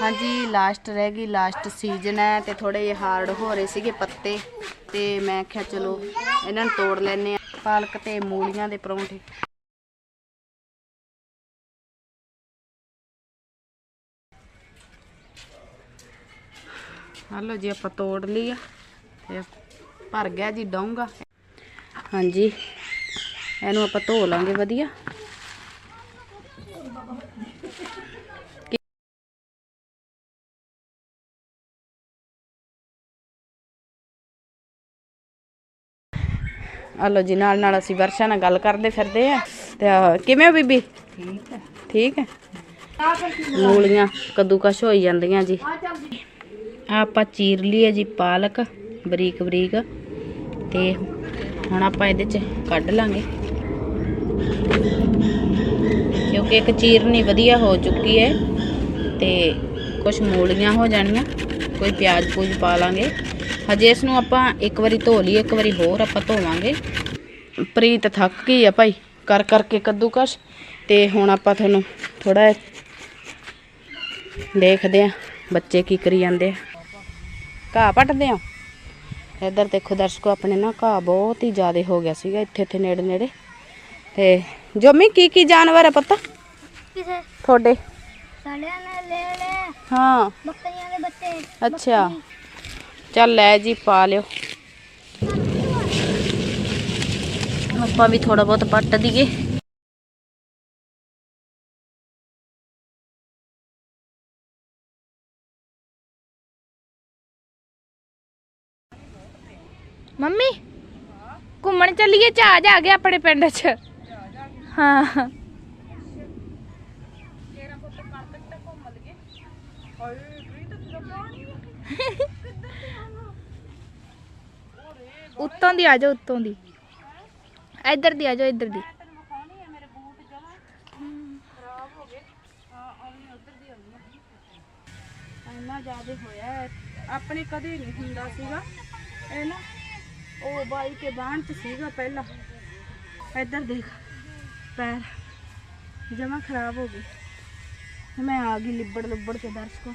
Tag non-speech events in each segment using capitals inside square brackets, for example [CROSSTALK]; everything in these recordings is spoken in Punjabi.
ਹਾਂਜੀ ਲਾਸਟ ਰਹਿ ਗਈ ਲਾਸਟ ਸੀਜ਼ਨ ਹੈ ਤੇ ਥੋੜੇ ਜਿਹੇ ਹਾਰਡ ਹੋ ਰਹੇ ਸੀਗੇ ਪੱਤੇ ਤੇ ਮੈਂ ਕਿਹਾ ਚਲੋ ਇਹਨਾਂ ਨੂੰ ਤੋੜ ਲੈਨੇ ਆ ਪਾਲਕ ਤੇ ਮੂਲੀਆਂ ਦੇ ਪਰੌਂਠੇ। ਹਲੋ ਜੀ, ਆਪਾਂ ਤੋੜ ਲਈ ਆ ਤੇ ਭਰ ਗਿਆ ਜੀ ਡੋਂਗਾ। ਹਾਂਜੀ, ਇਹਨੂੰ ਆਪਾਂ ਧੋ ਲਾਂਗੇ ਵਧੀਆ। ਹਲੋ ਜੀ ਨਾਲ ਨਾਲ ਅਸੀਂ ਵਰਸ਼ਾ ਨਾਲ ਗੱਲ ਕਰਦੇ ਫਿਰਦੇ ਆ। ਤੇ ਆਹ, ਕਿਵੇਂ ਹੋ ਬੀਬੀ? ਠੀਕ ਹੈ। ਠੀਕ ਹੈ ਮੂਲੀਆਂ ਕੱਦੂਕਸ਼ ਹੋਈ ਜਾਂਦੀਆਂ ਜੀ। ਆਹ ਆਪਾਂ ਚੀਰ ਲਈ ਹੈ ਜੀ ਪਾਲਕ ਬਰੀਕ ਬਰੀਕ। ਤੇ ਹੁਣ ਆਪਾਂ ਇਹਦੇ ਚ ਕੱਢ ਲਾਂਗੇ। ਕਿਉਂਕਿ ਇੱਕ ਚੀਰਨੀ ਵਧੀਆ ਹੋ ਚੁੱਕੀ ਹੈ। ਤੇ ਕੁਝ ਮੂਲੀਆਂ ਹੋ ਜਾਣੀਆਂ। ਕੋਈ ਪਿਆਜ਼ ਪੂਜ ਪਾ ਲਾਂਗੇ। ਹਜੇ ਇਸ ਨੂੰ ਆਪਾਂ ਇੱਕ ਵਾਰੀ ਧੋ ਲਈ ਇੱਕ ਵਾਰੀ ਹੋਰ ਆਪਾਂ ਧੋਵਾਂਗੇ। ਪ੍ਰੀਤ ਥੱਕ ਗਈ ਆ ਭਾਈ ਕਰ ਕਰਕੇ ਕੱਦੂਕਸ਼। ਤੇ ਹੁਣ ਆਪਾਂ ਤੁਹਾਨੂੰ ਥੋੜਾ ਦੇਖਦੇ ਆ ਬੱਚੇ ਕੀ ਕਰੀ ਜਾਂਦੇ ਆ। ਘਾਹ ਪੱਟਦੇ ਆ। ਇੱਧਰ ਦੇਖੋ ਦਰਸ਼ਕੋ ਆਪਣੇ ਨਾ ਘਾਹ ਬਹੁਤ ਹੀ ਜ਼ਿਆਦਾ ਹੋ ਗਿਆ ਸੀਗਾ ਇੱਥੇ ਇੱਥੇ ਨੇੜੇ ਨੇੜੇ। ਤੇ ਜੋਮੀ ਕੀ ਕੀ ਜਾਨਵਰ ਹੈ ਪਤਾ? ਕਿਸੇ ਤੁਹਾਡੇ? ਸਾਲਿਆਂ ਨੇ ਲੈ ਲੈ ਹਾਂ। ਬੱਕਰੀਆਂ ਦੇ ਬੱਚੇ। ਅੱਛਾ। ਚੱਲ ਲੈ ਜੀ ਪਾ ਲਿਓ। ਆਪਾਂ ਵੀ ਥੋੜਾ ਬਹੁਤ ਪੱਟ ਦਈਏ ਮੰਮੀ ਘੁੰਮਣ ਚੱਲੀਏ ਜਹਾਜ਼ ਆ ਗਿਆ ਆਪਣੇ ਪਿੰਡ 'ਚ। ਹਾਂ। ਉੱਤੋਂ ਦੀ ਆ ਜਾਓ, ਉੱਤੋਂ ਦੀ। ਇੱਧਰ ਦੀ ਆ ਜਾਓ, ਇੱਧਰ ਦੀ। ਇੰਨਾ ਜ਼ਿਆਦਾ ਹੋਇਆ ਆਪਣੇ ਕਦੇ ਨਹੀਂ ਹੁੰਦਾ ਸੀਗਾ। ਇਹ ਨਾ, ਉਹ ਬਾਈ ਕੇ ਬਾਣ ਚ ਸੀਗਾ ਪਹਿਲਾਂ। ਇੱਧਰ ਦੇਖ, ਪੈਰ ਜਮਾ ਖਰਾਬ ਹੋ ਗਈ ਮੈਂ ਆ ਗਈ ਲਿਬੜ ਲੁਬੜ ਕੇ ਦਰਸ਼ਕੋ।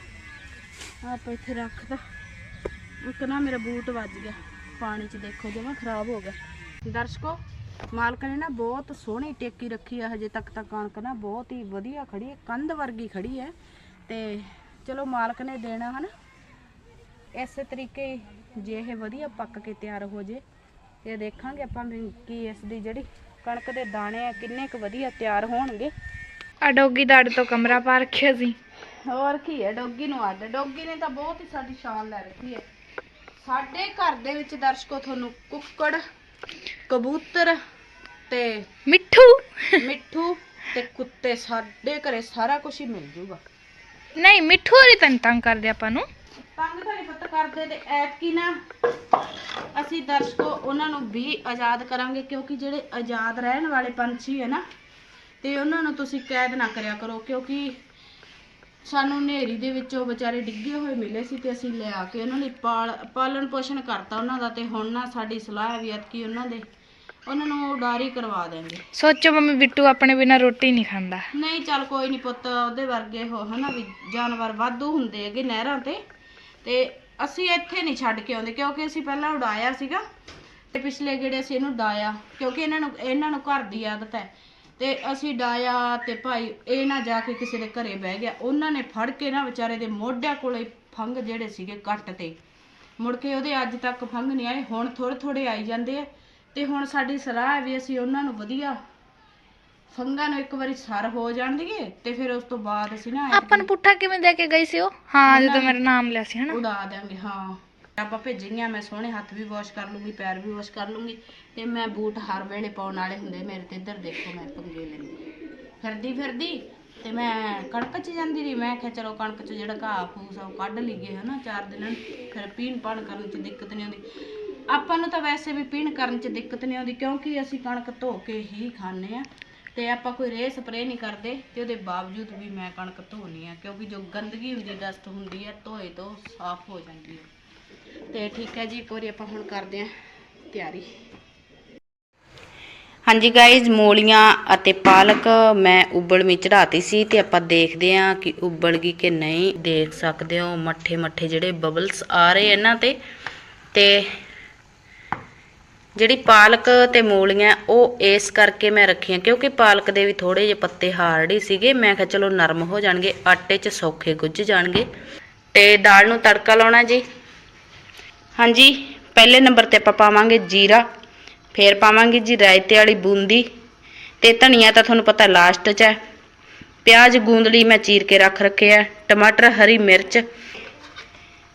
ਆਪਾਂ ਇੱਥੇ ਰੱਖਦਾ ਇੱਕ ਨਾ ਮੇਰਾ ਬੂਟ ਵੱਜ ਗਿਆ। ਪਾਣੀ 'ਚ ਦੇਖੋ ਜਮਾ ਖਰਾਬ ਹੋ ਗਿਆ। ਦਰਸ਼ਕੋ ਮਾਲਕ ਨੇ ਨਾ ਬਹੁਤ ਸੋਹਣੀ ਟੇਕੀ ਰੱਖੀ ਆ ਹਜੇ ਤੱਕ ਤਾਂ ਕਣਕ ਨਾ ਬਹੁਤ ਹੀ ਵਧੀਆ ਖੜੀ ਹੈ ਕੰਧ ਵਰਗੀ ਖੜੀ ਹੈ। ਤੇ ਚਲੋ ਮਾਲਕ ਨੇ ਦੇਣਾ ਹਨਾ। ਇਸੇ ਤਰੀਕੇ ਜੇ ਇਹ ਵਧੀਆ ਪੱਕ ਕੇ ਤਿਆਰ ਹੋ ਜੇ ਇਹ ਦੇਖਾਂਗੇ ਆਪਾਂ ਕੀ ਇਸ ਦੀ ਜਿਹੜੀ ਕਣਕ ਦੇ ਦਾਣੇ ਆ ਕਿੰਨੇ ਕੁ ਵਧੀਆ ਤਿਆਰ ਹੋਣਗੇ। ਆ ਡੋਗੀ ਦਾੜ ਤੋਂ ਕਮਰਾ ਪਾ ਰੱਖਿਆ ਸੀ। ਹੋਰ ਕੀ ਹੈ ਡੋਗੀ ਨੂੰ ਅੱਡ। ਡੋਗੀ ਨੇ ਤਾਂ ਬਹੁਤ ਹੀ ਸਾਡੀ ਸ਼ਾਨ ਲੈ ਰੱਖੀ ਹੈ। ਸਾਡੇ ਘਰ ਦੇ ਵਿੱਚ ਦਰਸ਼ਕੋ ਤੁਹਾਨੂੰ ਕੁੱਕੜ ਕਬੂਤਰ ਤੇ ਮਿੱਠੂ। ਮਿੱਠੂ ਤੇ ਕੁੱਤੇ ਸਾਡੇ ਘਰੇ ਸਾਰਾ ਕੁਝ ਹੀ ਮਿਲ ਜੂਗਾ। ਨਹੀਂ ਮਿੱਠੂ ਹੋਰੀ ਤੰਗ ਤੰਗ ਕਰਦੇ ਆਪਾਂ ਨੂੰ। ਤੰਗ ਤਾਂ ਨਹੀਂ ਪੁੱਤ ਕਰਦੇ ਤੇ ਐਤਕੀ ਨਾ ਅਸੀਂ ਦਰਸ਼ਕੋ ਉਹਨਾਂ ਨੂੰ ਵੀ ਆਜ਼ਾਦ ਕਰਾਂਗੇ ਕਿਉਂਕਿ ਜਿਹੜੇ ਆਜ਼ਾਦ ਰਹਿਣ ਵਾਲੇ ਪੰਛੀ ਹੈ ਨਾ ਤੇ ਉਹਨਾਂ ਨੂੰ ਤੁਸੀਂ ਕੈਦ ਨਾ ਕਰਿਆ ਕਰੋ ਕਿਉਂਕਿ ਸਾਨੂੰ ਹਨੇਰੀ ਦੇ ਵਿੱਚੋਂ ਵਿਚਾਰੇ ਡਿੱਗੇ ਹੋਏ ਮਿਲੇ ਸੀ ਤੇ ਅਸੀਂ ਲਿਆ ਕੇ ਉਹਨਾਂ ਲਈ ਪਾਲ ਪਾਲਣ ਪੋਸ਼ਣ ਕਰਤਾ ਉਹਨਾਂ ਦਾ ਤੇ ਹੁਣ ਨਾ ਸਾਡੀ ਸਲਾਹ ਹੈ ਵੀ ਐਤਕੀ ਉਹਨਾਂ ਦੇ ਉਹਨਾਂ ਨੂੰ ਉਡਾਰੀ ਕਰਵਾ ਦੇਂਗੇ ਸੋਚੋ ਮੰਮੀ ਬਿੱਟੂ ਆਪਣੇ ਬਿਨਾ ਰੋਟੀ ਨਹੀਂ ਖਾਂਦਾ। ਨਹੀਂ ਚੱਲ ਕੋਈ ਨਹੀਂ ਪੁੱਤ ਉਹਦੇ ਵਰਗੇ ਹੋ ਹਨਾ ਵੀ ਜਾਨਵਰ ਵਾਧੂ ਹੁੰਦੇ ਹੈਗੇ ਨਹਿਰਾਂ ਤੇ ਤੇ ਅਸੀਂ ਇੱਥੇ ਨਹੀਂ ਛੱਡ ਕੇ ਆਉਂਦੇ ਕਿਉਂਕਿ ਅਸੀਂ ਪਹਿਲਾਂ ਉਡਾਇਆ ਸੀਗਾ ਤੇ ਪਿਛਲੇ ਗੇੜੇ ਅਸੀਂ ਇਹਨੂੰ ਡਾਇਆ ਕਿਉਂਕਿ ਇਹਨਾਂ ਨੂੰ ਇਹਨਾਂ ਨੂੰ ਘਰ ਦੀ ਆਦਤ ਹੈ। ਤੇ ਅਸੀਂ ਡਾਇਆ ਤੇ ਭਾਈ ਇਹ ਨਾ ਜਾ ਕੇ ਕਿਸੇ ਦੇ ਘਰੇ ਬਹਿ ਗਿਆ। ਉਹਨਾਂ ਨੇ ਫੜ ਕੇ ਨਾ ਵਿਚਾਰੇ ਦੇ ਮੋਢਿਆਂ ਕੋਲੇ ਫੰਗ ਜਿਹੜੇ ਸੀਗੇ ਕੱਟ ਤੇ। ਮੁੜ ਕੇ ਉਹਦੇ ਅੱਜ ਤੱਕ ਫੰਗ ਨਹੀਂ ਆਏ ਹੁਣ ਥੋੜੇ ਥੋੜੇ ਆਈ ਜਾਂਦੇ ਆ। ਤੇ ਹੁਣ ਸਾਡੀ ਸਲਾਹ ਹੈ ਵੀ ਅਸੀਂ ਉਹਨਾਂ ਨੂੰ ਵਧੀਆ ਫੰਗਾਂ ਨੂੰ ਇੱਕ ਵਾਰੀ ਸਰ ਹੋ ਜਾਣ ਦੀਏ ਤੇ ਫਿਰ ਉਸ ਤੋਂ ਬਾਅਦ ਅਸੀਂ ਨਾ ਆਪਾਂ ਨੂੰ ਪੁੱਠਾ ਕਿਵੇਂ ਦੇ ਕੇ ਗਈ ਸੀ ਉਹ? ਹਾਂ ਜਦੋਂ ਮੇਰਾ ਨਾਮ ਲਿਆ ਸੀ ਹਨਾ? ਉਡਾ ਦਿਆਂਗੇ ਹਾਂ। ਆਪਾਂ ਭੇਜੀਆਂ ਮੈਂ ਸੋਹਣੇ ਹੱਥ ਵੀ ਵਾਸ਼ ਕਰ ਲੂੰਗੀ, ਪੈਰ ਵੀ ਵਾਸ਼ ਕਰ ਲੂੰਗੀ ਤੇ ਮੈਂ ਬੂਟ ਹਰ ਵੇਲੇ ਪਾਉਣ ਵਾਲੇ ਹੁੰਦੇ ਮੇਰੇ ਤੇ। ਇੱਧਰ ਦੇਖੋ ਮੈਂ ਪੰਗੇ ਲੈਂਦੀ ਫਿਰਦੀ ਫਿਰਦੀ ਤੇ ਮੈਂ ਕਣਕ ਚ ਜਾਂਦੀ ਰਹੀ। ਮੈਂ ਕਿਹਾ ਚਲੋ ਕਣਕ ਚ ਜਿਹੜਾ ਘਾਹ ਫੂਸ ਆ ਉਹ ਕੱਢ ਲਈਏ ਹਨਾ, ਚਾਰ ਦਿਨ ਫਿਰ ਪੀਣ ਪਾਣ ਕਰਨ ਚ ਦਿੱਕਤ ਨਹੀਂ ਆਉਂਦੀ। ਆਪਾਂ ਨੂੰ ਤਾਂ ਵੈਸੇ ਵੀ ਪੀਣ ਕਰਨ ਚ ਦਿੱਕਤ ਨਹੀਂ ਆਉਂਦੀ ਕਿਉਂਕਿ ਅਸੀਂ ਕਣਕ ਧੋ ਕੇ ਹੀ ਖਾਂਦੇ ਆ ਤੇ ਆਪਾਂ ਕੋਈ ਰੇ ਸਪਰੇ ਨਹੀਂ ਕਰਦੇ ਤੇ ਉਹਦੇ ਬਾਵਜੂਦ ਵੀ ਮੈਂ ਕਣਕ ਧੋਨੀ ਆ ਕਿਉਂਕਿ ਜੋ ਗੰਦਗੀ ਹੁੰਦੀ, ਡਸਟ ਹੁੰਦੀ ਹੈ ਧੋਏ ਤੋਂ ਸਾਫ਼ ਹੋ ਜਾਂਦੀ ਹੈ ਤੇ ਠੀਕ ਹੈ ਜੀ ਇੱਕ ਆਪਾਂ ਹੁਣ ਕਰਦੇ ਆਂ ਤਿਆਰੀ। ਹਾਂਜੀ ਗਾਇਜ਼ ਮੂਲੀਆਂ ਅਤੇ ਪਾਲਕ ਮੈਂ ਉਬਲ ਉਬਲਵੀਂ ਚੜਾਤੀ ਸੀ ਤੇ ਆਪਾਂ ਦੇਖਦੇ ਹਾਂ ਕਿ ਉਬਲ ਗਈ ਕਿ ਨਹੀਂ। ਦੇਖ ਸਕਦੇ ਹੋ, ਮੱਠੇ ਮੱਠੇ ਜਿਹੜੇ ਬਬਲਸ ਆ ਰਹੇ ਇਹਨਾਂ ਤੇ। ਤੇ ਜਿਹੜੀ ਪਾਲਕ ਤੇ ਮੂਲੀਆਂ, ਉਹ ਇਸ ਕਰਕੇ ਮੈਂ ਰੱਖੀਆਂ ਕਿਉਂਕਿ ਪਾਲਕ ਦੇ ਵੀ ਥੋੜੇ ਜਿਹੇ ਪੱਤੇ ਹਾਰਡ ਹੀ ਸੀਗੇ। ਮੈਂ ਕਿਹਾ ਚਲੋ ਨਰਮ ਹੋ ਜਾਣਗੇ, ਆਟੇ 'ਚ ਸੌਖੇ ਗੁੱਝ ਜਾਣਗੇ। ਤੇ ਦਾਲ ਨੂੰ ਤੜਕਾ ਲਾਉਣਾ ਜੀ। ਹਾਂਜੀ, ਪਹਿਲੇ ਨੰਬਰ ਤੇ ਆਪਾਂ ਪਾਵਾਂਗੇ ਜੀਰਾ, ਫਿਰ ਪਾਵਾਂਗੇ ਜੀ ਰਾਇਤੇ ਵਾਲੀ ਬੂੰਦੀ ਤੇ ਧਨੀਆ ਤਾਂ ਤੁਹਾਨੂੰ ਪਤਾ ਲਾਸਟ 'ਚ ਹੈ। ਪਿਆਜ਼ ਗੂੰਦਲੀ ਮੈਂ ਚੀਰ ਕੇ ਰੱਖ ਰੱਖਿਆ ਟਮਾਟਰ, ਹਰੀ ਮਿਰਚ,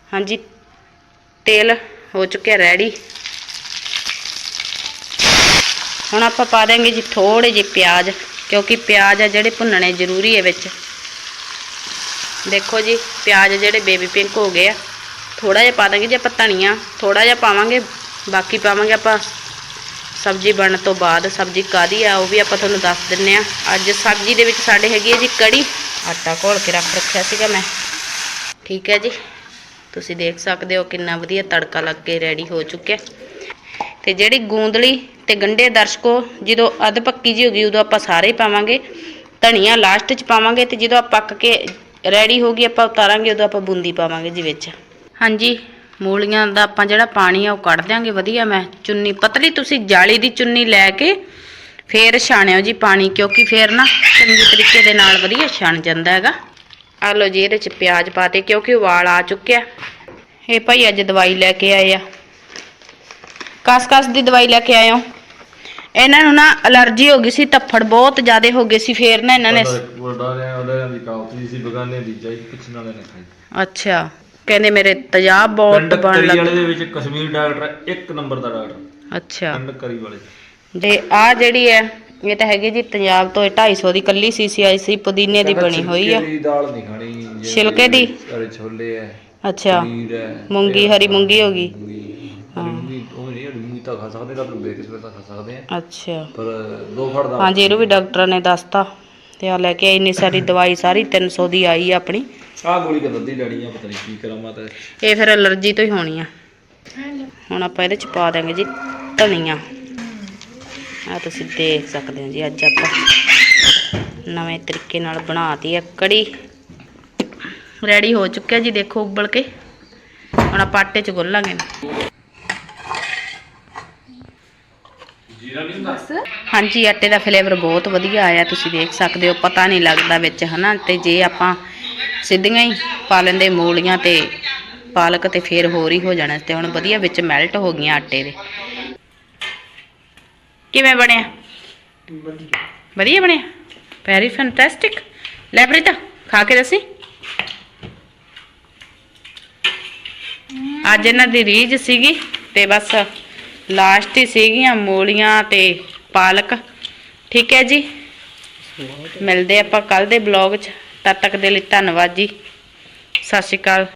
ਹਾਂਜੀ, ਤੇਲ ਹੋ ਚੁੱਕਿਆ ਰੈਡੀ ਹੁਣ ਆਪਾਂ ਪਾ ਦਾਂਗੇ ਜੀ ਥੋੜੇ ਜਿਹੇ ਪਿਆਜ਼, ਕਿਉਂਕਿ ਪਿਆਜ਼ ਆ ਜਿਹੜੇ ਭੁੰਨਣੇ ਜ਼ਰੂਰੀ ਹੈ ਵਿੱਚ। ਦੇਖੋ ਜੀ, ਪਿਆਜ਼ ਜਿਹੜੇ ਬੇਬੀ ਪਿੰਕ ਹੋ ਗਏ ਆ। ਥੋੜਾ ਜਿਹਾ ਪਾ ਦਾਂਗੇ ਜੀ ਆਪਾਂ ਧਨੀਆ ਥੋੜਾ ਜਿਹਾ ਪਾਵਾਂਗੇ, ਬਾਕੀ ਪਾਵਾਂਗੇ ਆਪਾਂ ਸਬਜ਼ੀ ਬਣਨ ਤੋਂ ਬਾਅਦ, ਸਬਜ਼ੀ ਕਾਦੀ ਆ, ਉਹ ਵੀ ਆਪਾਂ ਤੁਹਾਨੂੰ ਦੱਸ ਦਿੰਨੇ ਆ। ਅੱਜ ਸਬਜ਼ੀ ਦੇ ਵਿੱਚ ਸਾਡੇ ਹੈਗੀ ਹੈ ਜੀ ਕੜੀ, ਆਟਾ ਘੋਲ ਕੇ ਰੱਖ ਰੱਖਿਆ ਸੀਗਾ ਮੈਂ। ਠੀਕ ਹੈ ਜੀ? ਤੁਸੀਂ ਦੇਖ ਸਕਦੇ ਹੋ ਕਿੰਨਾ ਵਧੀਆ ਤੜਕਾ ਲੱਗ ਕੇ ਰੈਡੀ ਹੋ ਚੁੱਕਿਆ। ਤੇ ਜਿਹੜੀ ਗੂੰਦਲੀ ਤੇ ਗੰਡੇ ਦਰਸ਼ਕੋ, ਜਦੋਂ ਅੱਧ ਪੱਕੀ ਜੀ ਹੋ ਗਈ, ਉਦੋਂ ਆਪਾਂ ਸਾਰੇ ਪਾਵਾਂਗੇ। ਧਨੀਆ ਲਾਸਟ 'ਚ ਪਾਵਾਂਗੇ ਤੇ ਜਦੋਂ ਆ ਪੱਕ ਕੇ ਰੈਡੀ ਹੋ ਗਈ, ਆਪਾਂ ਉਤਾਰਾਂਗੇ, ਉਦੋਂ ਆਪਾਂ ਬੂੰਦੀ ਪਾਵਾਂਗੇ ਜੀ ਵਿੱਚ। ਹਾਂਜੀ ਮੂਲੀਆਂ ਦਾ ਆਪਾਂ ਜਿਹੜਾ ਪਾਣੀ ਆ ਉਹ ਕੱਢ ਦਿਆਂਗੇ ਵਧੀਆ ਮੈਂ ਚੁੰਨੀ ਪਤਲੀ ਤੁਸੀਂ ਜਾਲੀ ਦੀ ਚੁੰਨੀ ਲੈ ਕੇ ਫੇਰ ਛਾਣਿਓ ਜੀ ਪਾਣੀ ਕਿਉਂਕਿ ਫੇਰ ਨਾ ਚੰਗੀ ਤਰੀਕੇ ਦੇ ਨਾਲ ਵਧੀਆ ਛਣ ਜਾਂਦਾ ਹੈਗਾ। ਆ ਲਓ ਜੀ ਇਹਦੇ ਚ ਪਿਆਜ਼ ਪਾਤੇ ਕਿਉਂਕਿ ਉਬਾਲ ਆ ਚੁੱਕਿਆ। ਇਹ ਭਾਈ ਅੱਜ ਦਵਾਈ ਲੈ ਕੇ ਆਏ ਆ। ਕਸ ਕਸ ਦੀ ਦਵਾਈ ਲੈ ਕੇ ਆਏ ਹੋ ਇਹਨਾਂ ਨੂੰ ਨਾ ਅਲਰਜੀ ਹੋ ਗਈ ਸੀ ਧੱਫੜ ਬਹੁਤ ਜ਼ਿਆਦਾ ਹੋ ਗਏ ਸੀ ਫੇਰ ਨਾ ਇਹਨਾਂ ਨੇ ਵੱਡਾ ਨੇ ਉਹਦੇ ਦੀ ਕਾਉਤੀ ਸੀ ਬਗਾਨੇ ਦੀ ਜਾਈ ਪੁੱਛਣ ਵਾਲੇ ਨੇ ਖਾਈ। ਅੱਛਾ। ਕਹਿੰਦੇ ਮੇਰੇ ਤੇਜ਼ਾਬ ਬਹੁਤ ਪਿੰਡ ਬਣ ਕਰੀ ਲੱਗ ਵਾਲੇ ਦੇ ਵਿੱਚ ਕਸ਼ਮੀਰ ਡਾਕਟਰ ਹੈ, ਇੱਕ ਨੰਬਰ ਦਾ ਡਾਕਟਰ ਅੱਛਾ। ਪਿੰਡ ਕਰੀ ਵਾਲੇ। ਤੇ ਆ ਜਿਹੜੀ ਹੈ ਇਹ ਤਾਂ ਹੈਗੀ ਜੀ ਪੰਜਾਬ ਤੋਂ ਇਹ 250 ਦੀ ਕੱਲੀ ਸੀਸੀ ਆਈ ਸੀ ਪੁਦੀਨੇ ਦੀ ਬਣੀ ਹੋਈ ਆ। ਛਿਲਕੇ ਦੀ ਦਾਲ ਨਹੀਂ ਖਾਣੀ ਜੇ ਛਿਲਕੇ ਦੀ? ਅਰੇ ਛੋਲੇ ਹੈ ਅੱਛਾ। ਪਨੀਰ ਹੈ ਮੂੰਗੀ ਹਰੀ ਮੂੰਗੀ ਹੋ ਗਈ। ਮੂੰਗੀ ਹਰੀ ਮੂੰਗੀ ਉਹ ਨਹੀਂ ਹਰੀ ਮੂੰਗੀ ਤਾਂ ਖਾ ਸਕਦੇ ਤਾਂ ਬੇਕਿਸ ਤਾਂ ਖਾ ਸਕਦੇ ਆ। ਅੱਛਾ। ਪਰ ਦੋ ਫੜ ਦਾ। ਹਾਂਜੀ ਇਹਨੂੰ ਵੀ ਡਾਕਟਰਾਂ ਨੇ ਦੱਸਤਾ ਤੇ ਆ ਲੈ ਕੇ ਆਈ ਇੰਨੀ ਸਾਰੀ [COUGHS] ਦਵਾਈ ਸਾਰੀ 300 ਦੀ ਆਈ ਆ ਆਪਣੀ। ਆਹ ਗੋਲੀ ਕਦੋਂ ਦੀ ਲੈਣੀ ਆ ਪਤਾ ਨਹੀਂ ਕੀ ਕਰਾਂ ਮੈਂ ਤਾਂ ਇਹ ਫਿਰ ਅਲਰਜੀ ਤੋਂ ਹੀ ਹੋਣੀ ਆ। ਹੁਣ ਆਪਾਂ ਇਹਦੇ ਚ ਪਾ ਦਾਂਗੇ ਜੀ ਧਨੀਆ। ਆ ਤੁਸੀਂ ਦੇਖ ਸਕਦੇ ਹੋ ਜੀ ਅੱਜ ਆਪਾਂ ਨਵੇਂ ਤਰੀਕੇ ਨਾਲ ਬਣਾਤੀ ਆ ਕੜੀ। ਰੈਡੀ ਹੋ ਚੁੱਕਿਆ ਜੀ ਦੇਖੋ ਉਬਲ ਕੇ। ਹੁਣ ਆਪਾਂ ਆਟੇ ਚ ਗੁੰਨ ਹਾਂਜੀ ਆਟੇ ਦਾ ਫਲੇਵਰ ਬਹੁਤ ਵਧੀਆ ਆਇਆ ਤੁਸੀਂ ਦੇਖ ਸਕਦੇ ਹੋ ਪਤਾ ਨਹੀਂ ਲੱਗਦਾ ਵਿੱਚ ਹਨਾ? ਤੇ ਜੇ ਆਪਾਂ ਸਿੱਧੀਆਂ ਹੀ ਪਾ ਲੈਂਦੇ ਮੂਲੀਆਂ ਤੇ ਪਾਲਕ ਤੇ ਫੇਰ ਹੋਰ ਹੀ ਹੋ ਜਾਣਾ ਤੇ ਹੁਣ ਵਧੀਆ ਵਿੱਚ ਮੈਲਟ ਹੋ ਗਈਆਂ ਆਟੇ ਦੇ। ਕਿਵੇਂ ਬਣਿਆ? ਵਧੀਆ ਬਣਿਆ? ਵੈਰੀ ਫੈਂਟੈਸਟਿਕ ਲੈ ਪ੍ਰੀਤਾ, ਖਾ ਕੇ ਦੱਸੀ। ਅੱਜ ਇਹਨਾਂ ਦੀ ਰੀਝ ਸੀਗੀ ਤੇ ਬਸ ਲਾਸਟ ਹੀ ਸੀਗੀਆਂ ਮੂਲੀਆਂ ਤੇ ਪਾਲਕ। ਠੀਕ ਹੈ ਜੀ? ਮਿਲਦੇ ਆਪਾਂ ਕੱਲ ਦੇ ਬਲੌਗ 'ਚ। ਤਦ ਤੱਕ ਦੇ ਲਈ ਧੰਨਵਾਦ ਜੀ। ਸਤਿ ਸ਼੍ਰੀ ਅਕਾਲ।